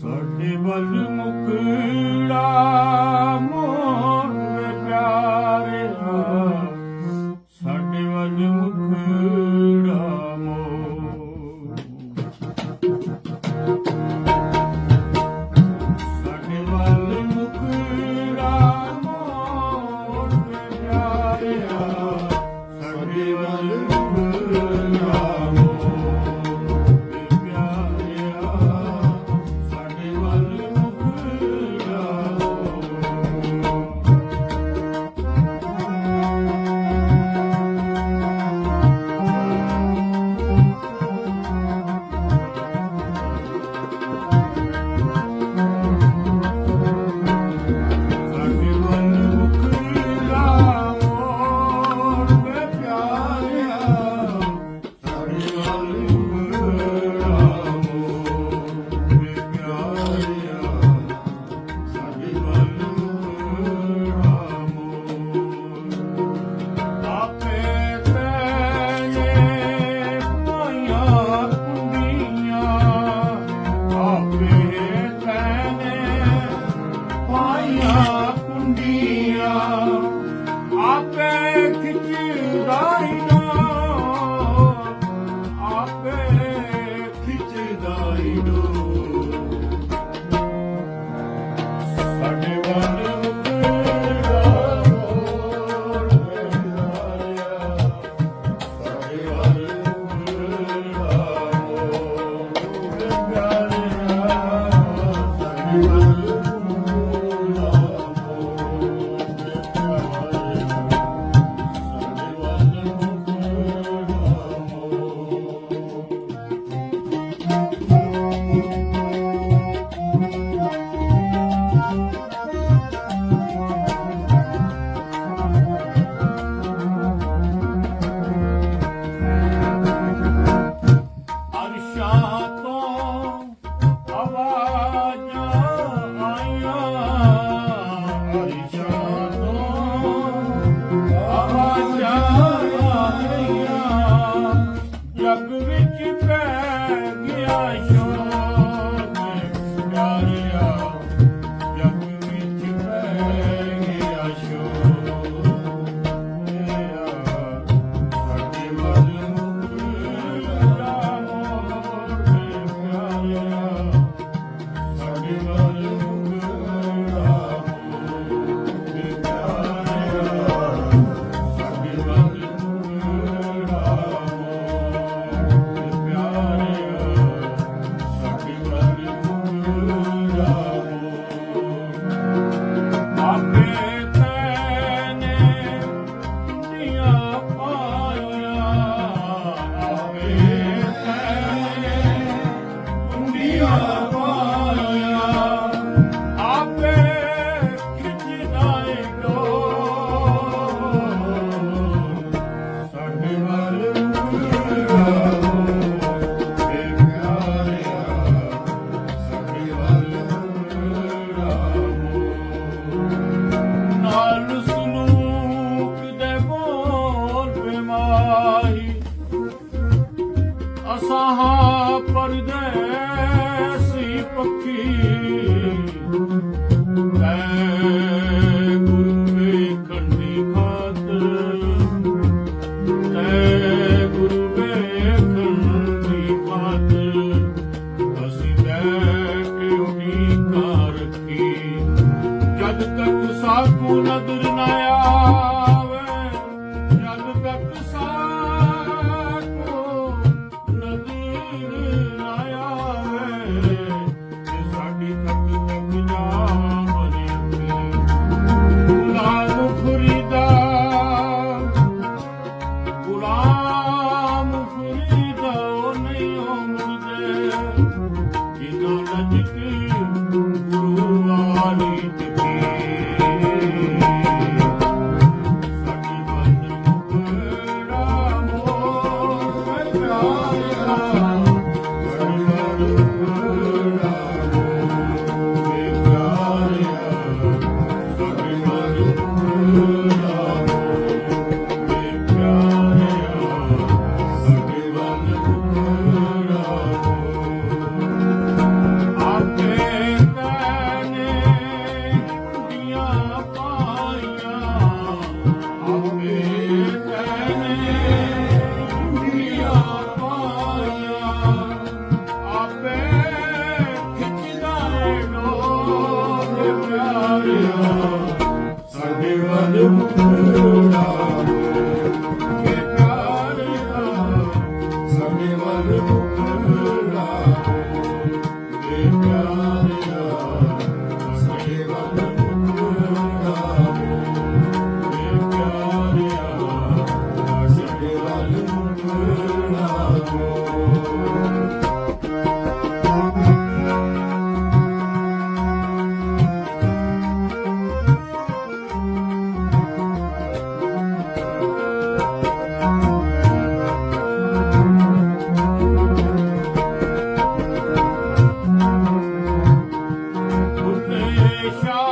ਸਾਡੇ ਵੱਲ ਮੁਕਲਾ ਮੋਰ ਪਿਆਰ Thank you. you pray. पूर्ण दुर्नाय Hare Rama you. Nation.